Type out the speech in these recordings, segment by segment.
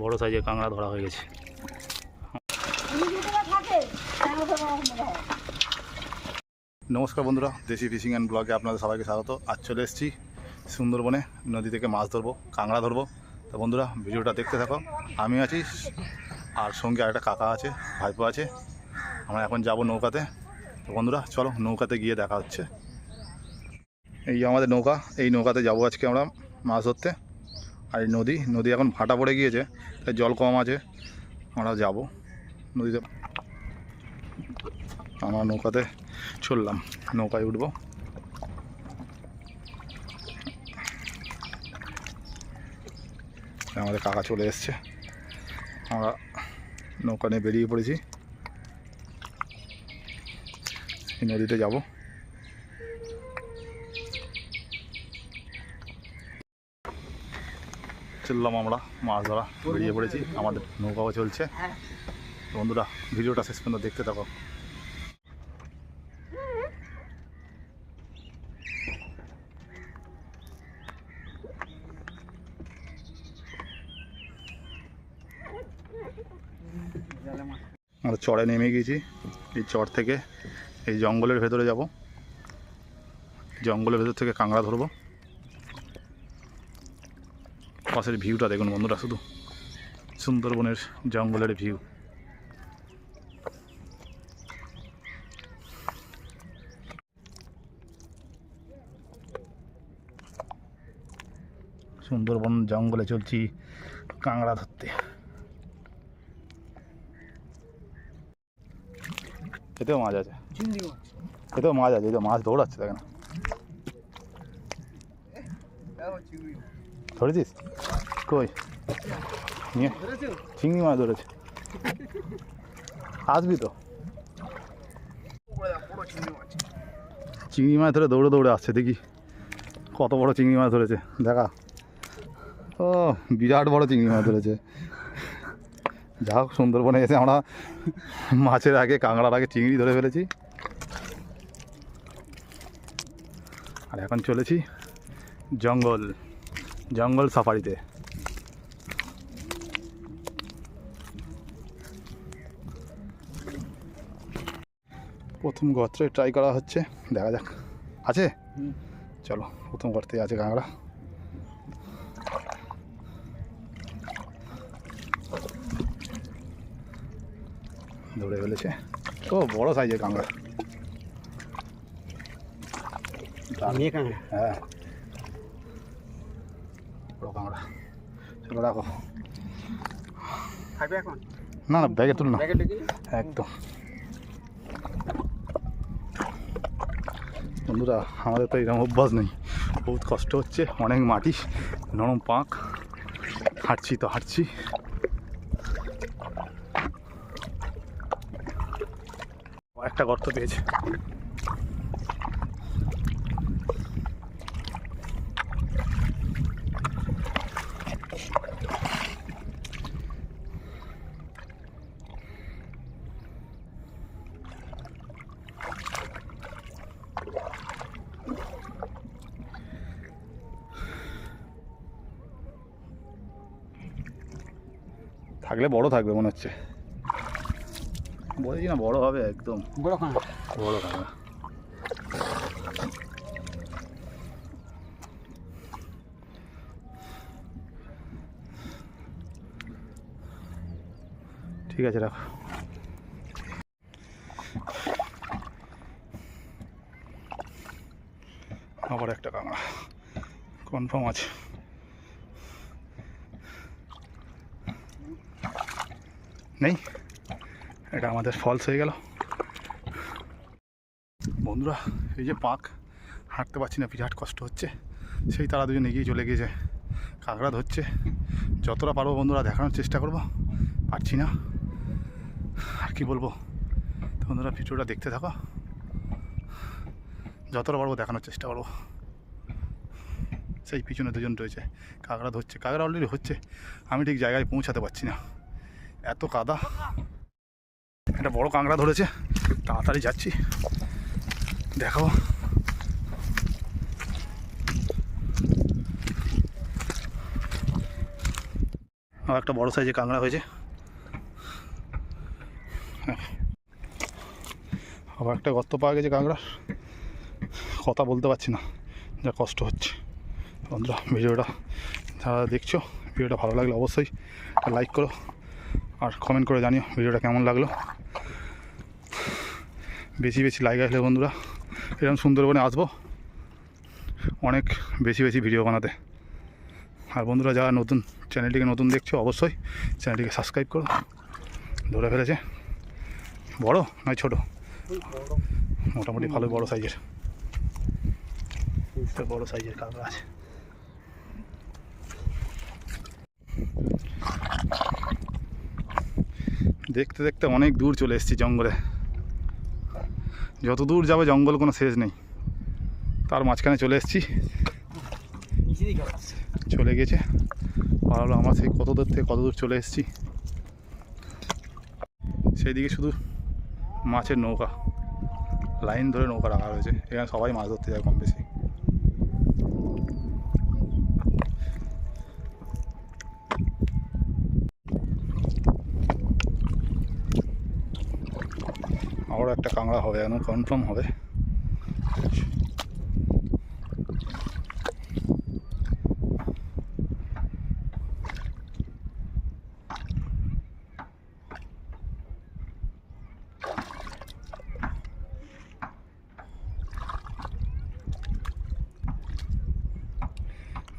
বড় সাইজের কাঁকড়া ধরা হয়ে গেছে। নমস্কার বন্ধুরা, দেশি ফিশিং অ্যান্ড ব্লগে আপনাদের সবাইকে স্বাগত। আজ চলে এসেছি সুন্দরবনে, নদী থেকে মাছ ধরবো, কাঁকড়া ধরবো। তো বন্ধুরা, ভিডিওটা দেখতে থাকো। আমি আছি, আর সঙ্গে আরেকটা কাকা আছে, ভাইপো আছে। আমরা এখন যাব নৌকাতে। তো বন্ধুরা, চলো নৌকাতে গিয়ে দেখা হচ্ছে। এই আমাদের নৌকা, এই নৌকাতে যাব আজকে আমরা। মাছ ধরতে। আর নদী নদী এখন ভাটা পড়ে গিয়েছে, তাই জল কম আছে। আমরা যাব নদীতে। আমরা নৌকাতে চললাম নৌকায় উঠবো। আমাদের কাকা চলে এসছে। আমরা নৌকা নিয়ে বেরিয়ে পড়েছি। নদীতে যাব। চললাম আমরা মাছ ধরা বেরিয়ে পড়েছি। আমাদের নৌকাও চলছে। বন্ধুরা, ভিডিওটা শেষ পর্যন্ত দেখতে থাকো। আমরা চড়ে নেমে গিয়েছি এই চর থেকে এই জঙ্গলের ভেতরে যাব। জঙ্গলের ভেতর থেকে কাঁকড়া ধরবো। পাশের ভিউটা দেখুন বন্ধুরা শুধু সুন্দরবনের জঙ্গলের ভিউ সুন্দরবন জঙ্গলে চলছি কাঁকড়া ধরতে এতেও মাছ আছে এতেও মাছ আছে এই তো মাছ দৌড়াচ্ছে দেখেন ধরেছিস? কই? নিয়ে। চিংড়ি মাছ ধরেছে। আসবি তো। চিংড়ি মাছ ধরে দৌড়ে দৌড়ে আসছে, দেখি। কত বড় চিংড়ি মাছ ধরেছে। দেখা। ও, বিরাট বড় চিংড়ি মাছ ধরেছে। যা হোক, সুন্দরবনে এসে আমরা মাছের আগে, কাঁকড়ার আগে চিংড়ি ধরে ফেলেছি। আর এখন চলেছি জঙ্গল। জঙ্গল সাফারিতে। প্রথম গর্তে ট্রাই করা হচ্ছে দেখা যাক। আছে? চলো প্রথম গর্তে আছে কাঁকড়া। ধরে ফেলেছে। ও বড় সাইজের কাঁকড়া? হ্যাঁ। বড় কাঁকড়া চলো রাখো। খাবে এখন? না না ব্যাগে তুল না। একদম। বন্ধুরা আমাদের তো এরকম অভ্যাস নেই। বহুত কষ্ট হচ্ছে অনেক মাটি নরম পাঁক। হাঁটছি তো হাঁটছি। একটা গর্ত পেয়েছে। থাকলে বড় থাকবে মনে হচ্ছে। বলেছি না বড় হবে একদম। বড় কাঁকড়া বড় কাঁকড়া ঠিক আছে রাখো। আবার একটা কাঁকড়া কনফার্ম আছে। নেই। এটা আমাদের ফলস হয়ে গেল। বন্ধুরা, এই যে পাক হাঁটতে পারছি না, বিরাট কষ্ট হচ্ছে। সেই তারা দুজন এগিয়ে চলে গিয়েছে। কাঁকড়া ধরছে। যতটা পারব বন্ধুরা, দেখানোর চেষ্টা করব। পারছি না। আর কি বলব? বন্ধুরা, ভিডিওটা দেখতে থাকো। যতটা পারব দেখানোর চেষ্টা করব। সেই পিছনে দুজন রয়েছে। কাঁকড়া ধরছে। কাঁকড়া অলরেডি হচ্ছে। আমি ঠিক জায়গায় পৌঁছাতে পারছি না। এত কাদা। একটা বড় কাঁকড়া ধরেছে। তাড়াতাড়ি যাচ্ছি। দেখাবো। আর একটা বড় সাইজে কাঁকড়া হয়েছে। আবার একটা গর্ত পাওয়া গেছে কাঁকড়ার কথা বলতে পারছি না। যা কষ্ট হচ্ছে। বন্ধুরা, ভিডিওটা যারা দেখছ, ভিডিওটা ভালো লাগলে অবশ্যই লাইক করো। আর কমেন্ট করে জানিও ভিডিওটা কেমন লাগল। বেশি বেশি লাইক আসলে বন্ধুরা, এরকম সুন্দরবনে আসব। অনেক বেশি বেশি ভিডিও বানাতে। আর বন্ধুরা, যারা নতুন চ্যানেলটিকে নতুন দেখছ, অবশ্যই চ্যানেলটিকে সাবস্ক্রাইব করো। ধরে ফেলেছে। বড় নয় ছোট? মোটামুটি ভালো, বড় সাইজের বড় সাইজের কাঁকড়া আছে। দেখতে দেখতে অনেক দূর চলে এসেছি জঙ্গলে। যত দূর যাবে জঙ্গল কোনো শেষ নেই। তার মাঝখানে চলে এসেছি। চলে গেছে। ভালো আমার সেই কত দূর থেকে কত দূর চলে এসেছি। সেই দিকে শুধু মাছের নৌকা। লাইন ধরে নৌকা রাখা হয়েছে। এখানে সবাই মাছ ধরতে যায় কম বেশি আরও একটা কাঁকড়া হবে এখন কনফার্ম হবে।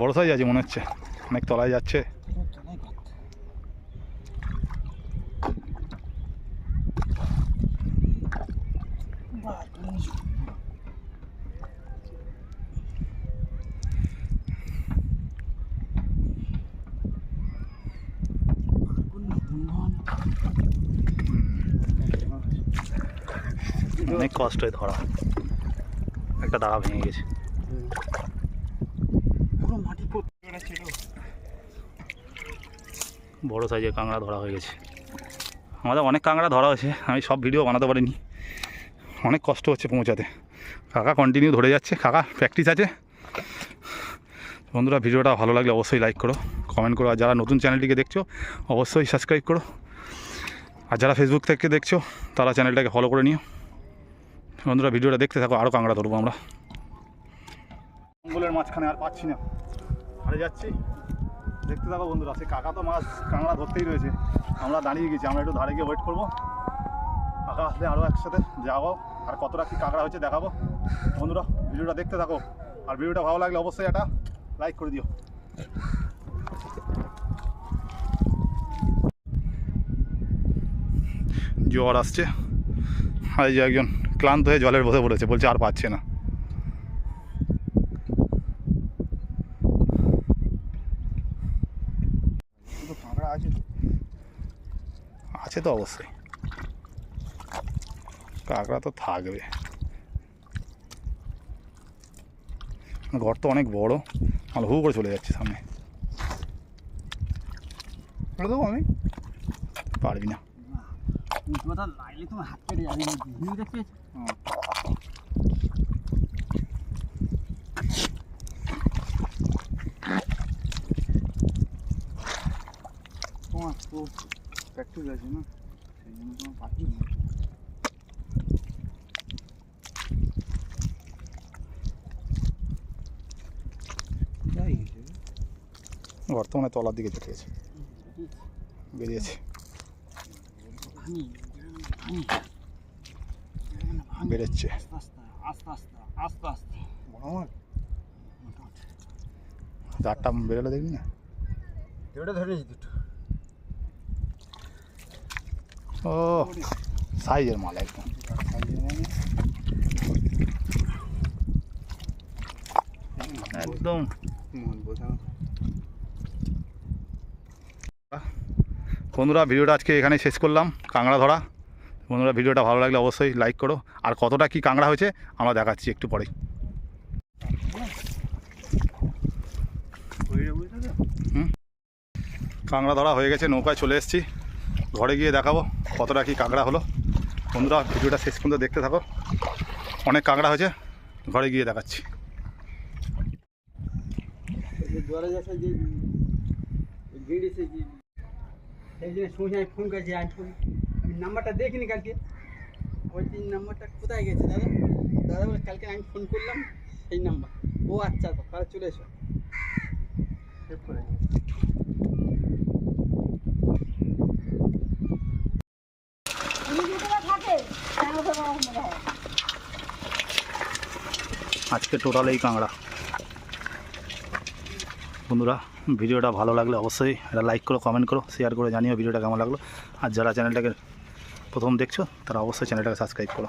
বড় সাইজ আছে মনে হচ্ছে অনেক তলায় যাচ্ছে। অনেক কষ্ট হয় ধরা। একটা দাঁড়া ভেঙে গেছে। পুরো মাটি ছিল বড় সাইজের কাঁকড়া ধরা হয়ে গেছে। আমাদের অনেক কাঁকড়া ধরা হয়েছে আমি সব ভিডিও বানাতে পারিনি। অনেক কষ্ট হচ্ছে পৌঁছাতে। কাকা কন্টিনিউ ধরে যাচ্ছে কাকা প্র্যাকটিস আছে। বন্ধুরা ভিডিওটা ভালো লাগলে অবশ্যই লাইক করো কমেন্ট করো। আর যারা নতুন চ্যানেলটিকে দেখছ অবশ্যই সাবস্ক্রাইব করো। আর যারা ফেসবুক থেকে দেখছ, তারা চ্যানেলটাকে ফলো করে নিও। বন্ধুরা, ভিডিওটা দেখতে থাকো আরও কাঁকড়া ধরবো আমরা। জঙ্গলের মাঝখানে আর পাচ্ছি না। হারে যাচ্ছি। দেখতে থাকো বন্ধুরা সে কাকা তো মাছ কাঁকড়া ধরতেই রয়েছে। আমরা দাঁড়িয়ে গেছি, আমরা একটু ধারে গিয়ে ওয়েট করব। কাকা আসলে আরও একসাথে যাব আর কতটা কি কাঁকড়া হচ্ছে দেখাবো। বন্ধুরা, ভিডিওটা দেখতে থাকো। আর ভিডিওটা ভালো লাগলে অবশ্যই একটা লাইক করে দিও। জ্বর আসছে। আর যে একজন ক্লান্ত হয়ে জলের বসে পড়েছে বলছে আর পাচ্ছে না। আছে তো? অবশ্যই। কাঁকড়া তো থাকবে। ঘর তো অনেক বড় আমার হু করে চলে যাচ্ছে সামনে। দেবো আমি? পারবি না। লাগলে তোমার হাত কেটে যাবে ভিউ দেখতে তোমার তো প্র্যাকটিস আছে না? সেই জন্য তোমার পাচ্ছি না যাই বর্তমানে তলার দিকে চলে গেছে বেরিয়েছে। বেরোচ্ছে। আস্তে আস্তে আস্তে আস্তে চারটা বেরোলে দেখবি না? ওটা ধরে নিয়েছি দুটো। ও সাইজের মাল একদম। একদম। মন বোঝানো বন্ধুরা, ভিডিওটা আজকে এখানে শেষ করলাম। কাঁকড়া ধরা। বন্ধুরা, ভিডিওটা ভালো লাগলে অবশ্যই লাইক করো। আর কতটা কি কাঁকড়া হয়েছে, আমরা দেখাচ্ছি একটু পরেই। কাঁকড়া ধরা হয়ে গেছে, নৌকায় চলে এসেছি। ঘরে গিয়ে দেখাবো কতটা কি কাঁকড়া হলো। বন্ধুরা, ভিডিওটা শেষ পর্যন্ত দেখতে থাকো। অনেক কাঁকড়া হয়েছে, ঘরে গিয়ে দেখাচ্ছি। যে সেই জন্য সঙ্গে আমি ফোন করেছি, আমি ফোন আমি নাম্বারটা দেখিনি কালকে। তিন নাম্বারটা কোথায় গেছে দাদা? দাদা বলে কালকে আমি ফোন করলাম, সেই নাম্বার ও আচ্ছা তাহলে চলে এসো। করে আজকে টোটাল এই কাঁকড়া। বন্ধুরা ভিডিওটা ভালো লাগলে অবশ্যই এটা লাইক করো কমেন্ট করো শেয়ার করে জানিও ভিডিওটা কেমন লাগল। আর যারা চ্যানেলটাকে প্রথম দেখছ, তারা অবশ্যই চ্যানেলটাকে সাবস্ক্রাইব করো।